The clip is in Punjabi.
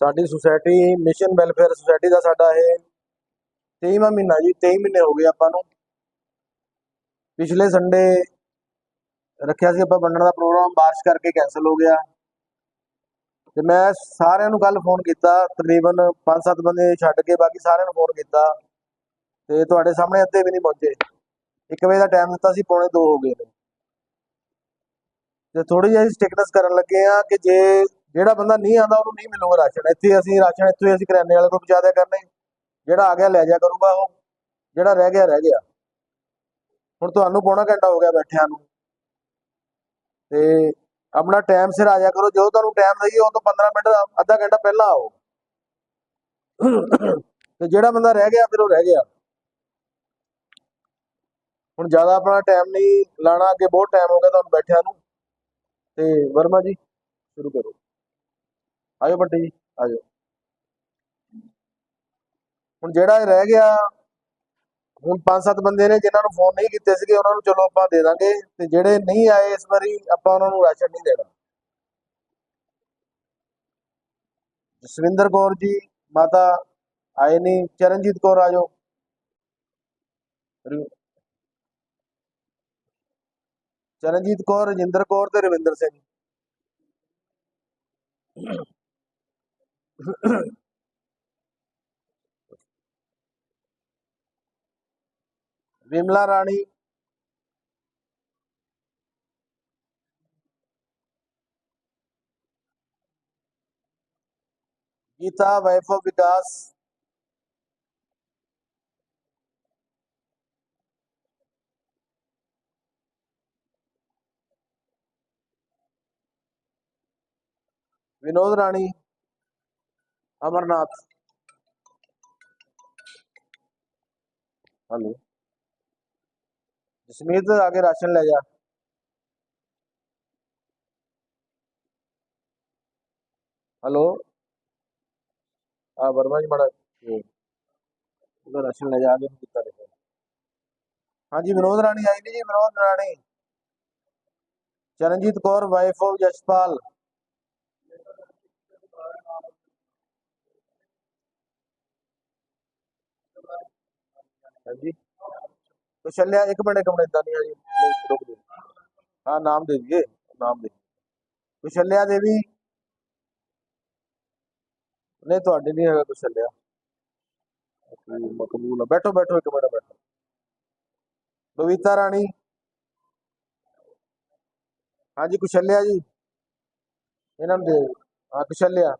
ਸਾਡੀ ਸੁਸਾਇਟੀ ਮਿਸ਼ਨ ਵੈਲਫੇਅਰ ਸੁਸਾਇਟੀ ਦਾ ਸਾਡਾ ਇਹ 23ਵਾਂ ਮਹੀਨਾ ਜੀ 23 ਮਹੀਨੇ ਹੋ ਗਏ ਆਪਾਂ ਨੂੰ। ਪਿਛਲੇ ਸੰਡੇ ਰੱਖਿਆ ਸੀ ਆਪਾਂ ਵੰਡਣ ਦਾ ਪ੍ਰੋਗਰਾਮ, ਬਾਰਿਸ਼ ਕਰਕੇ ਕੈਨਸਲ ਹੋ ਗਿਆ। ਤੇ ਮੈਂ ਸਾਰਿਆਂ ਨੂੰ ਕੱਲ ਫੋਨ ਕੀਤਾ, ਤਕਰੀਬਨ 5-7 ਬੰਦੇ ਛੱਡ ਕੇ ਬਾਕੀ ਸਾਰਿਆਂ ਨੂੰ ਫੋਨ ਕੀਤਾ। ਤੇ ਤੁਹਾਡੇ ਸਾਹਮਣੇ ਅੱਧੇ ਵੀ ਨਹੀਂ ਪਹੁੰਚੇ। 1 ਵਜੇ ਦਾ ਟਾਈਮ ਦਿੱਤਾ ਸੀ, ਪੌਣੇ 2 ਹੋ ਗਏ ਨੇ। ਤੇ ਥੋੜੀ ਜਿਹੀ ਸਟਿਕਨੈਸ ਕਰਨ ਲੱਗੇ ਆ ਕਿ ਜੇ ਜਿਹੜਾ ਬੰਦਾ ਨਹੀਂ ਆਉਂਦਾ, ਉਹਨੂੰ ਨਹੀਂ ਮਿਲੂਗਾ ਰਾਸ਼ਨ। ਇੱਥੇ ਅਸੀਂ, ਰਾਸ਼ਨ ਇੱਥੇ ਹੀ ਅਸੀਂ ਕਰਿਆਨੇ ਵਾਲੇ ਕੋਲ ਪਹੁੰਚਾ ਦਿਆ ਕਰਨੇ। ਜਿਹੜਾ ਆ ਗਿਆ, ਲੈ ਜਾ ਕਰੂਗਾ ਉਹ। ਜਿਹੜਾ ਰਹਿ ਗਿਆ ਰਹਿ ਗਿਆ। ਹੁਣ ਤੁਹਾਨੂੰ ਪੌਣਾ ਘੰਟਾ ਹੋ ਗਿਆ ਬੈਠਿਆਂ ਨੂੰ। ਤੇ ਆਪਣਾ ਟਾਈਮ ਸਿਰ ਆ ਜਾ ਕਰੋ, ਜਦੋਂ ਤੁਹਾਨੂੰ ਟਾਈਮ ਦਈਏ ਉਹ ਤੋਂ 15 ਮਿੰਟ, ਅੱਧਾ ਘੰਟਾ ਪਹਿਲਾਂ ਆਓ। ਤੇ ਜਿਹੜਾ ਬੰਦਾ ਰਹਿ ਗਿਆ, ਫਿਰ ਉਹ ਰਹਿ ਗਿਆ। ਹੁਣ ਜ਼ਿਆਦਾ ਆਪਣਾ ਟਾਈਮ ਨਹੀਂ ਲਾਣਾ, ਅੱਗੇ ਬਹੁਤ ਟਾਈਮ ਹੋ ਗਿਆ ਤੁਹਾਨੂੰ ਬੈਠਿਆਂ ਨੂੰ। ਤੇ ਵਰਮਾ ਜੀ, ਸ਼ੁਰੂ ਕਰੋ। ਆਜੋ ਭੱਟੀ ਜੀ, ਆਜੋ। ਹੁਣ ਜਿਹੜਾ ਇਹ ਰਹਿ ਗਿਆ ਹੁਣ ਪੰਜ ਸੱਤ ਬੰਦੇ ਨੇ ਜਿਨ੍ਹਾਂ ਨੂੰ ਫੋਨ ਨਹੀਂ ਕੀਤੇ ਸੀਗੇ, ਉਹਨਾਂ ਨੂੰ ਚਲੋ ਆਪਾਂ ਦੇ ਦਾਂਗੇ ਤੇ ਜਿਹੜੇ ਨਹੀਂ ਆਏ ਇਸ ਵਾਰੀ, ਆਪਾਂ ਉਹਨਾਂ ਨੂੰ ਰਾਸ਼ਨ ਨਹੀਂ ਦੇਣਾ। ਜਸਵਿੰਦਰ ਕੌਰ ਜੀ, ਮਾਤਾ ਆਏ ਨਹੀਂ ਚਰਨਜੀਤ ਕੌਰ ਆਜੋ ਰ- ਚਰਨਜੀਤ ਕੌਰ, ਰਜਿੰਦਰ ਕੌਰ ਤੇ ਰਵਿੰਦਰ ਸਿੰਘ। ਵਿਮਲਾ ਰਾਣੀ गीता वैभव विकास विनोद रानी अमरनाथ हेलो ਜਸਮੀਤ, ਆ ਕੇ ਰਾਸ਼ਨ ਲੈ ਜਾ। ਹਲੋ? ਆ ਵਰਮਾ ਜੀ ਮੜਾ। ਉਹਦਾ ਰਾਸ਼ਨ ਲੈ ਜਾ ਕੇ ਕੀਤਾ ਦੇਖੋ। ਹਾਂਜੀ, ਵਿਨੋਦ ਰਾਣੀ ਆਈ ਨਹੀਂ ਜੀ, ਵਿਨੋਦ ਰਾਣੀ। Charanjit Kaur wife of Jaspal. ਹਾਂਜੀ। ਕੁਸ਼ਲਿਆ ਇੱਕ ਮਿੰਟ ਇੱਕ ਮਿੰਟ ਇਦਾਂ ਨਹੀਂ ਆ ਜੀ ਨਹੀਂ, ਰੁਕ ਜਾਓ। ਹਾਂ ਨਾਮ ਦੇ ਦਈਏ ਨਾਮ ਦੇ ਕੁਸ਼ਲਿਆ ਦੇਵੀ ਨਹੀਂ ਤੁਹਾਡੇ ਨਹੀਂ ਹੈਗਾ ਕੁਸ਼ਲਿਆ ਮਕਬੂਲ ਆ। ਬੈਠੋ ਬੈਠੋ ਇੱਕ ਮਿੰਟ ਬੈਠੋ। ਬਬੀਤਾ ਰਾਣੀ। ਹਾਂਜੀ ਕੁਸ਼ਲਿਆ ਜੀ? ਇਹਨਾਂ ਨੂੰ ਦੇ ਹਾਂ ਕੁਸ਼ਲਿਆ